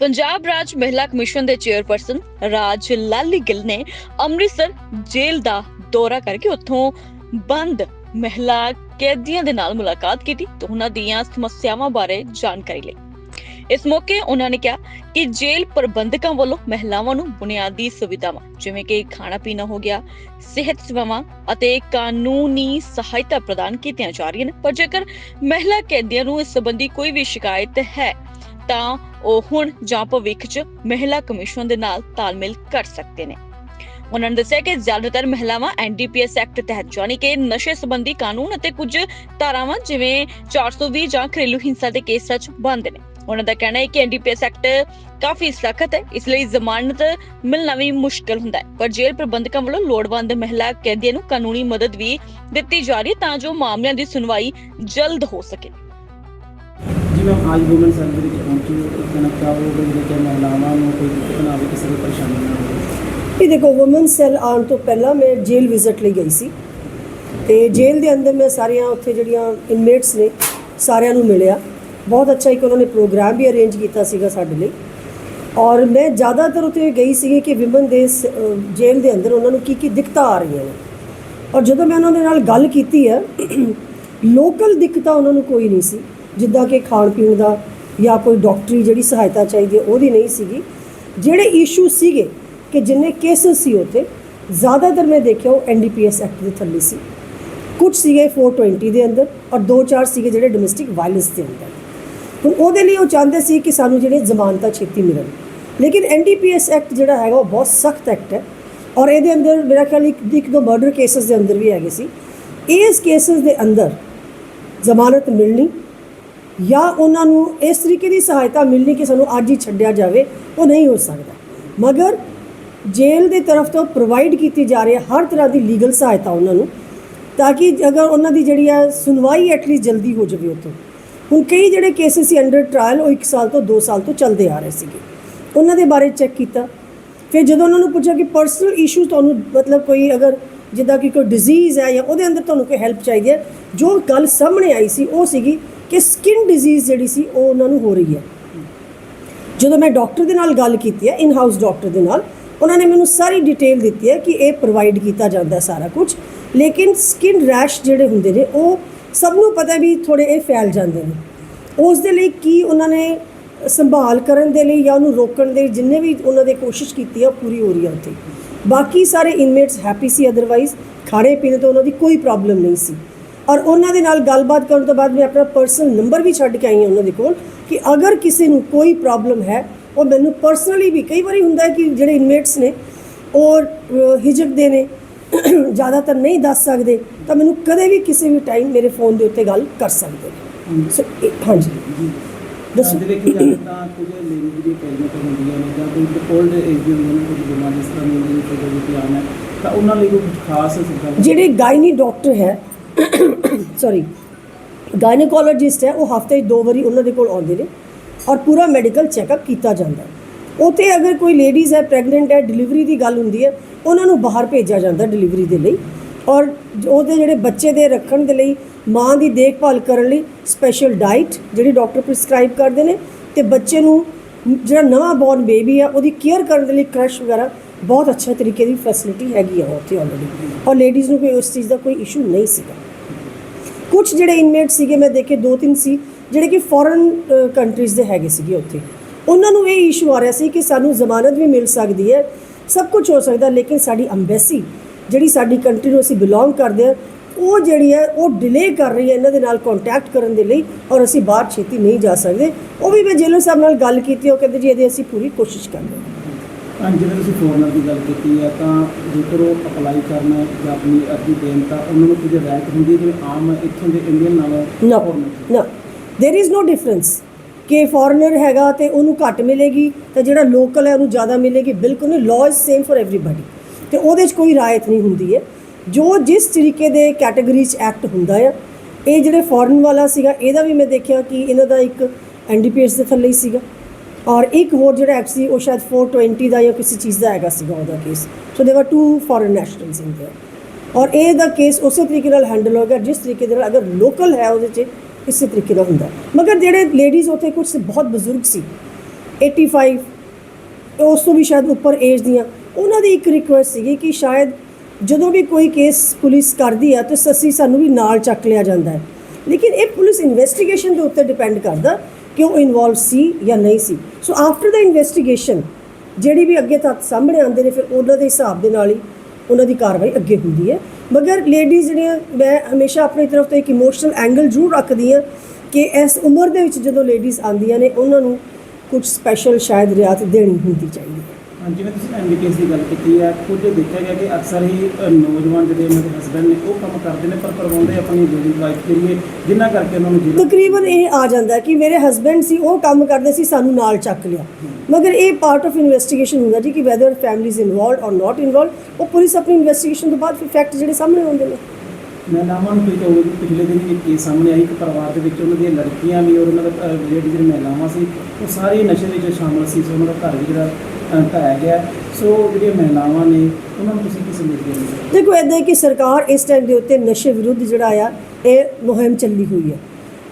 ਪੰਜਾਬ ਰਾਜ ਮਹਿਲਾ ਕਮਿਸ਼ਨ ਦੇ ਚੇਅਰਪਰਸਨ ਰਾਜ ਲਾਲੀ ਗਿੱਲ ਨੇ ਅੰਮ੍ਰਿਤਸਰ ਜੇਲ੍ਹ ਦਾ ਦੌਰਾ ਕਰਕੇ ਉੱਥੋਂ ਬੰਦ ਮਹਿਲਾ ਕੈਦੀਆਂ ਦੇ ਨਾਲ ਮੁਲਾਕਾਤ ਕੀਤੀ ਤੇ ਉਹਨਾਂ ਦੀਆਂ ਸਮੱਸਿਆਵਾਂ ਬਾਰੇ ਜਾਣਕਾਰੀ ਲਈ। ਇਸ ਮੌਕੇ ਉਹਨਾਂ ਨੇ ਕਿਹਾ ਕਿ ਜੇਲ੍ਹ ਪ੍ਰਬੰਧਕਾਂ ਵੱਲੋਂ ਮਹਿਲਾਵਾਂ ਨੂੰ ਬੁਨਿਆਦੀ ਸੁਵਿਧਾਵਾਂ, ਜਿਵੇਂ ਕਿ ਖਾਣਾ ਪੀਣਾ ਹੋ ਗਿਆ, ਸਿਹਤ ਸੇਵਾਵਾਂ ਅਤੇ ਕਾਨੂੰਨੀ ਸਹਾਇਤਾ ਪ੍ਰਦਾਨ ਕੀਤੀਆਂ ਜਾ ਰਹੀਆਂ ਨੇ। ਪਰ ਜੇਕਰ ਮਹਿਲਾ ਕੈਦੀਆਂ ਨੂੰ ਇਸ ਸੰਬੰਧੀ ਕੋਈ ਵੀ ਸ਼ਿਕਾਇਤ ਹੈ ਤਾਂ ਉਹ ਹੁਣ ਜਾਂ ਭਵਿੱਖ 'ਚ ਮਹਿਲਾ ਕਮਿਸ਼ਨ ਦੇ ਨਾਲ ਤਾਲਮੇਲ ਕਰ ਸਕਦੇ ਨੇ। ਉਹਨਾਂ ਨੇ ਦੱਸਿਆ ਕਿ ਜ਼ਿਆਦਾਤਰ ਮਹਿਲਾਵਾਂ ਐਨਡੀਪੀਐਸ ਐਕਟ ਤਹਿਤ ਜਾਣੀ ਕਿ ਨਸ਼ੇ ਸੰਬੰਧੀ ਕਾਨੂੰਨ ਅਤੇ ਕੁਝ ਧਾਰਾਵਾਂ ਜਿਵੇਂ 420 ਜਾਂ ਘਰੇਲੂ ਹਿੰਸਾ ਦੇ ਕੇਸਾਂ 'ਚ ਬੰਦ ਨੇ। ਉਹਨਾਂ ਦਾ ਕਹਿਣਾ ਹੈ ਕਿ ਐਨਡੀਪੀਐਸ ਐਕਟ ਕਾਫੀ ਸਖਤ ਹੈ, ਇਸ ਲਈ ਜ਼ਮਾਨਤ ਮਿਲਣਾ ਵੀ ਮੁਸ਼ਕਲ ਹੁੰਦਾ ਹੈ। ਪਰ ਜੇਲ੍ਹ ਪ੍ਰਬੰਧਕਾਂ ਵੱਲੋਂ ਲੋੜਵੰਦ ਮਹਿਲਾ ਕੈਦੀਆਂ ਨੂੰ ਕਾਨੂੰਨੀ ਮਦਦ ਵੀ ਦਿੱਤੀ ਜਾ ਰਹੀ ਹੈ ਤਾਂ ਜੋ ਮਾਮਲਿਆਂ ਦੀ ਸੁਣਵਾਈ ਜਲਦ ਹੋ ਸਕੇ। ਜੀ, ਮੈਂ ਅੱਜ ਵੂਮਨ ਸੈਲ ਵਿੱਚ ਪਹੁੰਚੀ ਕਹਿਣਾ ਚਾਹੋਗੇ ਜਿਹੜੇ ਕਿ ਮਹਿਲਾਵਾਂ ਨੂੰ ਕੋਈ ਦਿੱਕਤ ਨਾ ਆਵੇ, ਕਿਸੇ ਵੀ ਪਰੇਸ਼ਾਨੀ ਨਾ ਹੋਵੇ ਇਹ ਦੇਖੋ ਔਮਨ ਸੈੱਲ ਆਉਣ ਤੋਂ ਪਹਿਲਾਂ ਮੈਂ ਜੇਲ੍ਹ ਵਿਜ਼ਿਟ ਲਈ ਗਈ ਸੀ। ਤੇ ਜੇਲ੍ਹ ਦੇ ਅੰਦਰ ਮੈਂ ਸਾਰੀਆਂ ਉੱਥੇ ਜਿਹੜੀਆਂ ਇਨਮੇਟਸ ਨੇ, ਸਾਰਿਆਂ ਨੂੰ ਮਿਲਿਆ। ਬਹੁਤ ਅੱਛਾ ਇੱਕ ਉਹਨਾਂ ਨੇ ਪ੍ਰੋਗਰਾਮ ਵੀ ਅਰੇਂਜ ਕੀਤਾ ਸੀਗਾ ਸਾਡੇ ਲਈ। ਔਰ ਮੈਂ ਜ਼ਿਆਦਾਤਰ ਉੱਥੇ ਗਈ ਸੀਗੀ ਕਿ ਵਿਮਨ ਦੇ ਜੇਲ੍ਹ ਦੇ ਅੰਦਰ ਉਹਨਾਂ ਨੂੰ ਕੀ ਕੀ ਦਿੱਕਤਾਂ ਆ ਰਹੀਆਂ ਨੇ। ਔਰ ਜਦੋਂ ਮੈਂ ਉਹਨਾਂ ਦੇ ਨਾਲ ਗੱਲ ਕੀਤੀ ਹੈ, ਲੋਕਲ ਦਿੱਕਤਾਂ ਉਹਨਾਂ ਨੂੰ ਕੋਈ ਨਹੀਂ ਸੀ। ਜਿੱਦਾਂ ਕਿ ਖਾਣ ਪੀਣ ਦਾ ਜਾਂ ਕੋਈ ਡਾਕਟਰੀ ਜਿਹੜੀ ਸਹਾਇਤਾ ਚਾਹੀਦੀ ਹੈ, ਉਹਦੀ ਨਹੀਂ ਸੀਗੀ। ਜਿਹੜੇ ਇਸ਼ੂ ਸੀਗੇ ਕਿ ਜਿੰਨੇ ਕੇਸਸ ਸੀ ਉੱਥੇ, ਜ਼ਿਆਦਾਤਰ ਮੈਂ ਦੇਖਿਆ ਉਹ ਐਨਡੀਪੀਐਸ ਐਕਟ ਦੇ ਥੱਲੇ ਸੀ। ਕੁਝ ਸੀਗੇ 420 ਦੇ ਅੰਦਰ ਔਰ ਦੋ ਚਾਰ ਸੀਗੇ ਜਿਹੜੇ ਡੋਮੈਸਟਿਕ ਵਾਇਲੈਂਸ ਦੇ ਅੰਦਰ। ਹੁਣ ਉਹਦੇ ਲਈ ਉਹ ਚਾਹੁੰਦੇ ਸੀ ਕਿ ਸਾਨੂੰ ਜਿਹੜੇ ਜ਼ਮਾਨਤਾਂ ਛੇਤੀ ਮਿਲਣ। ਲੇਕਿਨ ਐਨਡੀਪੀਐਸ ਐਕਟ ਜਿਹੜਾ ਹੈਗਾ ਉਹ ਬਹੁਤ ਸਖਤ ਐਕਟ ਹੈ ਔਰ ਇਹਦੇ ਅੰਦਰ ਮੇਰਾ ਖਿਆਲ ਇੱਕ ਇੱਕ ਦੋ ਮਰਡਰ ਕੇਸਸ ਦੇ ਅੰਦਰ ਵੀ ਹੈਗੇ ਸੀ। ਇਸ ਕੇਸਸ ਦੇ ਅੰਦਰ ਜ਼ਮਾਨਤ ਮਿਲਣੀ ਜਾਂ ਉਹਨਾਂ ਨੂੰ ਇਸ ਤਰੀਕੇ ਦੀ ਸਹਾਇਤਾ ਮਿਲਣੀ ਕਿ ਸਾਨੂੰ ਅੱਜ ਹੀ ਛੱਡਿਆ ਜਾਵੇ, ਉਹ ਨਹੀਂ ਹੋ ਸਕਦਾ। ਮਗਰ ਜੇਲ੍ਹ ਦੇ ਤਰਫ ਤੋਂ ਪ੍ਰੋਵਾਈਡ ਕੀਤੀ ਜਾ ਰਹੀ ਹੈ ਹਰ ਤਰ੍ਹਾਂ ਦੀ ਲੀਗਲ ਸਹਾਇਤਾ ਉਹਨਾਂ ਨੂੰ, ਤਾਂ ਕਿ ਅਗਰ ਉਹਨਾਂ ਦੀ ਜਿਹੜੀ ਹੈ ਸੁਣਵਾਈ ਐਟਲੀਸਟ ਜਲਦੀ ਹੋ ਜਾਵੇ ਉੱਥੋਂ। ਹੁਣ ਕਈ ਜਿਹੜੇ ਕੇਸਿਸ ਸੀ ਅੰਡਰ ਟ੍ਰਾਇਲ ਉਹ 1 ਸਾਲ ਤੋਂ 2 ਸਾਲ ਤੋਂ ਚੱਲਦੇ ਆ ਰਹੇ ਸੀਗੇ। ਉਹਨਾਂ ਦੇ ਬਾਰੇ ਚੈੱਕ ਕੀਤਾ। ਫਿਰ ਜਦੋਂ ਉਹਨਾਂ ਨੂੰ ਪੁੱਛਿਆ ਕਿ ਪਰਸਨਲ ਇਸ਼ੂ ਤੁਹਾਨੂੰ ਮਤਲਬ ਕੋਈ ਅਗਰ ਜਿੱਦਾਂ ਕਿ ਕੋਈ ਡਿਜ਼ੀਜ਼ ਹੈ ਜਾਂ ਉਹਦੇ ਅੰਦਰ ਤੁਹਾਨੂੰ ਕੋਈ ਹੈਲਪ ਚਾਹੀਦੀ ਹੈ, ਜੋ ਗੱਲ ਸਾਹਮਣੇ ਆਈ ਸੀ, ਉਹ ਸੀਗੀ ਕਿ ਸਕਿਨ ਡਿਜ਼ੀਜ਼ ਜਿਹੜੀ ਸੀ ਉਹ ਉਹਨਾਂ ਨੂੰ ਹੋ ਰਹੀ ਹੈ। ਜਦੋਂ ਮੈਂ ਡਾਕਟਰ ਦੇ ਨਾਲ ਗੱਲ ਕੀਤੀ ਹੈ ਇਨ ਹਾਊਸ ਡਾਕਟਰ ਦੇ ਨਾਲ, ਉਹਨਾਂ ਨੇ ਮੈਨੂੰ ਸਾਰੀ ਡਿਟੇਲ ਦਿੱਤੀ ਹੈ ਕਿ ਇਹ ਪ੍ਰੋਵਾਈਡ ਕੀਤਾ ਜਾਂਦਾ ਸਾਰਾ ਕੁਝ। ਲੇਕਿਨ ਸਕਿਨ ਰੈਸ਼ ਜਿਹੜੇ ਹੁੰਦੇ ਨੇ, ਉਹ ਸਭ ਨੂੰ ਪਤਾ ਵੀ ਥੋੜੇ ਇਹ ਫੈਲ ਜਾਂਦੇ ਨੇ। ਉਸ ਦੇ ਲਈ ਕੀ ਉਹਨਾਂ ਨੇ ਸੰਭਾਲ ਕਰਨ ਦੇ ਲਈ ਜਾਂ ਉਹਨੂੰ ਰੋਕਣ ਦੇ ਜਿੰਨੇ ਵੀ ਉਹਨਾਂ ਦੇ ਕੋਸ਼ਿਸ਼ ਕੀਤੀ ਆ ਉਹ ਪੂਰੀ ਹੋ ਰਹੀ ਹੈ ਉੱਥੇ। ਬਾਕੀ ਸਾਰੇ ਇਨਮੇਟਸ ਹੈਪੀ ਸੀ ਅਦਰਵਾਈਜ਼ ਖਾਣੇ ਪੀਣੇ ਤੋਂ ਉਹਨਾਂ ਦੀ ਕੋਈ ਪ੍ਰੋਬਲਮ ਨਹੀਂ ਸੀ। ਔਰ ਉਹਨਾਂ ਦੇ ਨਾਲ ਗੱਲਬਾਤ ਕਰਨ ਤੋਂ ਬਾਅਦ ਮੈਂ ਆਪਣਾ ਪਰਸਨਲ ਨੰਬਰ ਵੀ ਛੱਡ ਕੇ ਆਈ ਹਾਂ ਉਹਨਾਂ ਦੇ ਕੋਲ ਕਿ ਅਗਰ ਕਿਸੇ ਨੂੰ ਕੋਈ ਪ੍ਰੋਬਲਮ ਹੈ ਉਹ ਮੈਨੂੰ ਪਰਸਨਲੀ ਵੀ ਕਈ ਵਾਰੀ ਹੁੰਦਾ ਹੈ ਕਿ ਜਿਹੜੇ ਇਨਮੇਟਸ ਨੇ ਅਹ, ਹਿਜਕਦੇ ਨੇ ਜ਼ਿਆਦਾਤਰ ਨਹੀਂ ਦੱਸ ਸਕਦੇ ਤਾਂ ਮੈਨੂੰ ਕਦੇ ਵੀ ਕਿਸੇ ਵੀ ਟਾਈਮ ਮੇਰੇ ਫੋਨ ਦੇ ਉੱਤੇ ਗੱਲ ਕਰ ਸਕਦੇ ਨੇ। ਸੋ ਇਹ- ਹਾਂਜੀ। ਦੱਸੋ। ਦੱਸੋ ਦੇ ਵਿੱਚ ਜਾਂਦੇ ਤਾਂ ਕੁਝ ਲੇਡੀਜ਼ ਦੀ ਕੈਦੀਆਂ ਤੋਂ ਹੁੰਦੀਆਂ ਨੇ ਜਾਂ ਕੋਈ 올ਡ ਏਜ ਦੀ ਹੁੰਦੀਆਂ ਨੇ ਕੁਝ ਬਿਮਾਰੀ ਜਿਸ ਤਰ੍ਹਾਂ ਦੀ ਹੁੰਦੀ ਹੈ ਕੋਈ ਧਿਆਨ ਹੈ ਤਾਂ ਉਹਨਾਂ ਲਈ ਕੋਈ ਖਾਸ ਸੁਵਿਧਾ ਜਿਹੜੇ ਗਾਇਨੀ ਡਾਕਟਰ ਹੈ ਸੌਰੀ ਗਾਇਨੋਕੋਲੋਜਿਸਟ ਹੈ, ਉਹ ਹਫ਼ਤੇ 'ਚ ਦੋ ਵਾਰੀ ਉਹਨਾਂ ਦੇ ਕੋਲ ਆਉਂਦੇ ਨੇ ਔਰ ਪੂਰਾ ਮੈਡੀਕਲ ਚੈੱਕਅਪ ਕੀਤਾ ਜਾਂਦਾ ਹੈ। ਉੱਥੇ ਅਗਰ ਕੋਈ ਲੇਡੀਜ਼ ਹੈ ਪ੍ਰੈਗਨੈਂਟ ਹੈ ਡਿਲੀਵਰੀ ਦੀ ਗੱਲ ਹੁੰਦੀ ਹੈ, ਉਹਨਾਂ ਨੂੰ ਬਾਹਰ ਭੇਜਿਆ ਜਾਂਦਾ ਡਿਲੀਵਰੀ ਦੇ ਲਈ ਔਰ ਉਹਦੇ ਜਿਹੜੇ ਬੱਚੇ ਦੇ ਰੱਖਣ ਦੇ ਲਈ, ਮਾਂ ਦੀ ਦੇਖਭਾਲ ਕਰਨ ਲਈ ਸਪੈਸ਼ਲ ਡਾਈਟ ਜਿਹੜੀ ਡਾਕਟਰ ਪ੍ਰਿਸਕ੍ਰਾਈਬ ਕਰਦੇ ਨੇ ਤੇ ਬੱਚੇ ਨੂੰ ਜਿਹੜਾ ਨਵਾਂ ਬੌਰਨ ਬੇਬੀ ਆ ਉਹਦੀ ਕੇਅਰ ਕਰਨ ਦੇ ਲਈ ਕ੍ਰਸ਼ ਵਗੈਰਾ ਬਹੁਤ ਅੱਛੇ ਤਰੀਕੇ ਦੀ ਫੈਸਿਲਿਟੀ ਹੈਗੀ ਆ ਉੱਥੇ ਆਲਰੇਡੀ ਔਰ ਲੇਡੀਜ਼ ਨੂੰ ਕੋਈ ਉਸ ਚੀਜ਼ ਦਾ ਕੋਈ ਇਸ਼ੂ ਨਹੀਂ ਸੀਗਾ। ਕੁਝ ਜਿਹੜੇ ਇਨਮੇਟ ਸੀਗੇ, ਮੈਂ ਦੇਖੇ ਦੋ ਤਿੰਨ ਸੀ, ਜਿਹੜੇ ਕਿ ਫੋਰਨ ਕੰਟਰੀਜ਼ ਦੇ ਹੈਗੇ ਸੀਗੇ ਉੱਥੇ। ਉਹਨਾਂ ਨੂੰ ਇਹ ਇਸ਼ੂ ਆ ਰਿਹਾ ਸੀ ਕਿ ਸਾਨੂੰ ਜ਼ਮਾਨਤ ਵੀ ਮਿਲ ਸਕਦੀ ਹੈ, ਸਭ ਕੁਝ ਹੋ ਸਕਦਾ, ਲੇਕਿਨ ਸਾਡੀ ਅੰਬੈਸੀ ਜਿਹੜੀ ਸਾਡੀ ਕੰਟਰੀ ਨੂੰ ਅਸੀਂ ਬਿਲੋਂਗ ਕਰਦੇ ਹਾਂ, ਉਹ ਜਿਹੜੀ ਹੈ, ਉਹ ਡਿਲੇ ਕਰ ਰਹੀ ਹੈ ਇਹਨਾਂ ਦੇ ਨਾਲ ਕੰਟੈਕਟ ਕਰਨ ਦੇ ਲਈ ਔਰ ਅਸੀਂ ਬਾਹਰ ਛੇਤੀ ਨਹੀਂ ਜਾ ਸਕਦੇ। ਉਹ ਵੀ ਮੈਂ ਜੇਲਰ ਸਾਹਿਬ ਨਾਲ ਗੱਲ ਕੀਤੀ, ਉਹ ਕਹਿੰਦੇ ਜੀ, ਇਹਦੀ ਅਸੀਂ ਪੂਰੀ ਕੋਸ਼ਿਸ਼ ਕਰ ਰਹੇ ਹਾਂ। ਜਿਵੇਂ ਤੁਸੀਂ ਫੋਰਨਰ ਦੀ ਗੱਲ ਕੀਤੀ ਹੈ ਤਾਂ ਜੇਕਰ ਉਹ ਅਪਲਾਈ ਕਰਨਾ ਜਾਂ ਆਪਣੀ ਅਰਜ਼ੀ ਦੇਣ ਤਾਂ ਉਹਨਾਂ ਨੂੰ ਕੁਝ ਰਾਇਤ ਹੁੰਦੀ ਹੈ ਜਿਵੇਂ ਆਮ ਇੱਥੋਂ ਦੇ ਇੰਡੀਅਨ ਨਾਲੋਂ no no. There is no difference ਕਿ ਫੋਰਨਰ ਹੈਗਾ ਤੇ ਉਹਨੂੰ ਘੱਟ ਮਿਲੇਗੀ ਤੇ ਜਿਹੜਾ ਲੋਕਲ ਹੈ ਉਹਨੂੰ ਜ਼ਿਆਦਾ ਮਿਲੇਗੀ। ਬਿਲਕੁਲ ਨਹੀਂ law is same for everybody ਤੇ ਉਹਦੇ 'ਚ ਕੋਈ ਰਾਇਤ ਨਹੀਂ ਹੁੰਦੀ ਹੈ। ਜੋ ਜਿਸ ਤਰੀਕੇ ਦੇ ਕੈਟਾਗਰੀ 'ਚ ਐਕਟ ਹੁੰਦਾ ਹੈ ਇਹ ਜਿਹੜੇ ਫੋਰਨ ਵਾਲਾ ਸੀਗਾ ਇਹਦਾ ਵੀ ਮੈਂ ਦੇਖਿਆ ਕਿ ਇਹਨਾਂ ਦਾ ਇੱਕ ਐਨਡੀਪੀਐਸ ਦੇ ਥੱਲੇ ਹੀ ਸੀਗਾ। ਔਰ ਇੱਕ ਹੋਰ ਜਿਹੜਾ ਐਕਟ ਸੀ, ਉਹ ਸ਼ਾਇਦ 420 ਦਾ ਜਾਂ ਕਿਸੇ ਚੀਜ਼ ਦਾ ਹੈਗਾ ਸੀਗਾ ਉਹਦਾ case so they were two foreign nationals in there or ਇਹ ਦਾ ਕੇਸ ਉਸੇ ਤਰੀਕੇ ਨਾਲ ਹੈਂਡਲ ਹੋ ਗਿਆ, ਜਿਸ ਤਰੀਕੇ ਦੇ ਨਾਲ ਅਗਰ ਲੋਕਲ ਹੈ ਉਹਦੇ 'ਚ, ਇਸੇ ਤਰੀਕੇ ਦਾ ਹੁੰਦਾ। ਮਗਰ ਜਿਹੜੇ ਲੇਡੀਜ਼ ਉੱਥੇ ਕੁਝ ਬਹੁਤ ਬਜ਼ੁਰਗ ਸੀ 85 ਉਸ ਤੋਂ ਵੀ ਸ਼ਾਇਦ ਉੱਪਰ ਏਜ ਦੀਆਂ, ਉਹਨਾਂ ਦੀ ਇੱਕ ਰਿਕੁਐਸਟ ਸੀਗੀ ਕਿ ਸ਼ਾਇਦ ਜਦੋਂ ਵੀ ਕੋਈ ਕੇਸ ਪੁਲਿਸ ਕਰਦੀ ਆ, ਤਾਂ ਸੱਸੀ ਸਾਨੂੰ ਵੀ ਨਾਲ ਚੱਕ ਲਿਆ ਜਾਂਦਾ ਹੈ। ਲੇਕਿਨ ਇਹ ਪੁਲਿਸ ਇਨਵੈਸਟੀਗੇਸ਼ਨ ਦੇ ਉੱਤੇ ਡਿਪੈਂਡ ਕਰਦਾ ਕਿ ਉਹ ਇਨਵੋਲਵ ਸੀ ਜਾਂ ਨਹੀਂ ਸੀ? ਸੋ ਆਫਟਰ ਦਾ ਇਨਵੈਸਟੀਗੇਸ਼ਨ ਜਿਹੜੀ ਵੀ ਅੱਗੇ ਤੱਕ ਸਾਹਮਣੇ ਆਉਂਦੇ ਨੇ, ਫਿਰ ਉਹਨਾਂ ਦੇ ਹਿਸਾਬ ਦੇ ਨਾਲ ਹੀ ਉਹਨਾਂ ਦੀ ਕਾਰਵਾਈ ਅੱਗੇ ਹੁੰਦੀ ਹੈ। ਮਗਰ ਲੇਡੀਜ਼ ਜਿਹੜੀਆਂ, ਮੈਂ ਹਮੇਸ਼ਾ ਆਪਣੀ ਤਰਫ ਤੋਂ ਇੱਕ ਇਮੋਸ਼ਨਲ ਐਂਗਲ ਜ਼ਰੂਰ ਰੱਖਦੀ ਹਾਂ ਕਿ ਇਸ ਉਮਰ ਦੇ ਵਿੱਚ ਜਦੋਂ ਲੇਡੀਜ਼ ਆਉਂਦੀਆਂ ਨੇ, ਉਹਨਾਂ ਨੂੰ ਕੁਝ ਸਪੈਸ਼ਲ ਸ਼ਾਇਦ ਰਿਆਤ ਦੇਣੀ ਹੁੰਦੀ ਚਾਹੀਦੀ ਹੈ। ਜਿਵੇਂ ਤੁਸੀਂ ਐਮਬੀਕੇਸ ਦੀ ਗੱਲ ਕੀਤੀ ਹੈ ਕੁਝ ਦੇਖਿਆ ਗਿਆ ਕਿ ਅਕਸਰ ਹੀ ਅ, ਨੌਜਵਾਨ ਜਿਹੜੇ ਉਹਨਾਂ ਦੇ ਹਸਬੰਡ ਨੇ ਉਹ ਕੰਮ ਕਰਦੇ ਨੇ ਪਰ ਕਰਵਾਉਂਦੇ ਆਪਣੀ ਲੇਡੀ ਵਾਈਫ ਦੇ ਲਈ ਜਿੰਨਾ ਕਰਕੇ ਉਹਨਾਂ ਨੂੰ ਤਕਰੀਬਨ ਇਹ ਆ ਜਾਂਦਾ ਕਿ ਮੇਰੇ ਹਸਬੰਡ ਸੀ ਉਹ ਕੰਮ ਕਰਦੇ ਸੀ ਸਾਨੂੰ ਨਾਲ ਚੱਕ ਲਿਆ। ਮਗਰ ਇਹ ਪਾਰਟ ਆਫ ਇਨਵੈਸਟੀਗੇਸ਼ਨ ਹੁੰਦਾ ਜੀ ਕਿ whether families involved or not involved ਉਹ ਪੁਲਿਸ ਆਪਣੀ ਇਨਵੈਸਟੀਗੇਸ਼ਨ ਤੋਂ ਬਾਅਦ ਫਿਰ ਫੈਕਟ ਜਿਹੜੇ ਸਾਹਮਣੇ ਆਉਂਦੇ ਨੇ। ਮੈਂ ਨਾਮਾਂ ਨੂੰ ਕੋਈ ਕਹੋਗੇ ਕਿ ਪਿਛਲੇ ਦਿਨ ਇੱਕ ਕੇਸ ਸਾਹਮਣੇ ਆਈ ਇੱਕ ਪਰਿਵਾਰ ਦੇ ਵਿੱਚ ਉਹਨਾਂ ਦੀਆਂ ਲੜਕੀਆਂ ਵੀ ਔਰ ਉਹਨਾਂ ਦਾ ਜਿਹੜੀ ਜਿਹੜੀ ਮਹਿਲਾਵਾਂ ਸੀ ਉਹ ਸਾਰੇ ਨਸ਼ੇ ਵਿੱਚ ਸ਼ਾਮਲ ਸੀ ਸੋ ਉਹਨਾਂ ਦਾ ਘਰ ਵੀ ਜਿਹੜਾ ਢਾਇਆ ਗਿਆ। ਸੋ ਜਿਹੜੀਆਂ ਮਹਿਲਾਵਾਂ ਨੇ, ਉਹਨਾਂ ਨੂੰ ਤੁਸੀਂ ਕੀ ਸੰਦੇਸ਼ ਦੇਣਾ ਚਾਹੁੰਦੇ ਦੇਖੋ ਇਦਾਂ ਕਿ ਸਰਕਾਰ ਇਸ ਟਾਈਮ ਦੇ ਉੱਤੇ ਨਸ਼ੇ ਵਿਰੁੱਧ ਜਿਹੜਾ ਆ, ਇਹ ਮੁਹਿੰਮ ਚੱਲੀ ਹੋਈ ਹੈ।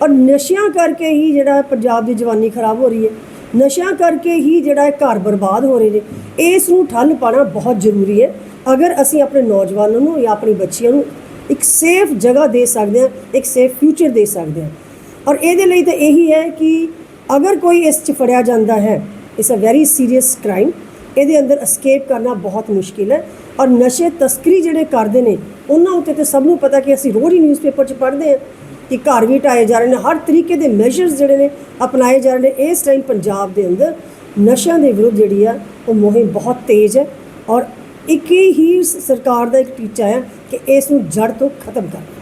ਔਰ ਨਸ਼ਿਆਂ ਕਰਕੇ ਹੀ ਜਿਹੜਾ ਪੰਜਾਬ ਦੀ ਜਵਾਨੀ ਖਰਾਬ ਹੋ ਰਹੀ ਹੈ। ਨਸ਼ਿਆਂ ਕਰਕੇ ਹੀ ਜਿਹੜਾ ਇਹ ਘਰ ਬਰਬਾਦ ਹੋ ਰਹੇ ਨੇ। ਇਸ ਨੂੰ ਠੱਲ ਪਾਣਾ ਬਹੁਤ ਜ਼ਰੂਰੀ ਹੈ। ਅਗਰ ਅਸੀਂ ਆਪਣੇ ਨੌਜਵਾਨਾਂ ਨੂੰ ਜਾਂ ਆਪਣੀ ਬੱਚੀਆਂ ਨੂੰ ਇੱਕ ਸੇਫ ਜਗ੍ਹਾ ਦੇ ਸਕਦੇ ਹਾਂ, ਇੱਕ ਸੇਫ ਫਿਊਚਰ ਦੇ ਸਕਦੇ ਹਾਂ। ਔਰ ਇਹਦੇ ਲਈ ਤਾਂ ਇਹੀ ਹੈ ਕਿ ਅਗਰ ਕੋਈ ਇਸ 'ਚ ਫੜਿਆ ਜਾਂਦਾ ਹੈ it's a very serious crime ਇਹਦੇ ਅੰਦਰ ਅਸਕੇਪ ਕਰਨਾ ਬਹੁਤ ਮੁਸ਼ਕਿਲ ਹੈ। ਔਰ ਨਸ਼ੇ ਤਸਕਰੀ ਜਿਹੜੇ ਕਰਦੇ ਨੇ, ਉਹਨਾਂ ਉੱਤੇ ਤੇ ਸਭ ਨੂੰ ਪਤਾ ਕਿ ਅਸੀਂ ਰੋਜ਼ ਹੀ ਨਿਊਜ਼ਪੇਪਰ 'ਚ ਪੜ੍ਹਦੇ ਹਾਂ ਕਿ ਘਰ ਵੀ ਢਾਏ ਜਾ ਰਹੇ ਨੇ। ਹਰ ਤਰੀਕੇ ਦੇ ਮੈਜਰਸ ਜਿਹੜੇ ਨੇ ਅਪਣਾਏ ਜਾ ਰਹੇ ਨੇ ਇਸ ਟਾਈਮ ਪੰਜਾਬ ਦੇ ਅੰਦਰ। ਨਸ਼ਿਆਂ ਦੇ ਵਿਰੁੱਧ ਜਿਹੜੀ ਆ, ਉਹ ਮੁਹਿੰਮ ਬਹੁਤ ਤੇਜ਼ ਹੈ। ਔਰ ਇੱਕ ਹੀ ਸਰਕਾਰ ਦਾ ਇੱਕ ਟੀਚਾ ਹੈ ਕਿ ਇਸ ਨੂੰ ਜੜ ਤੋਂ ਖਤਮ ਕਰਨਾ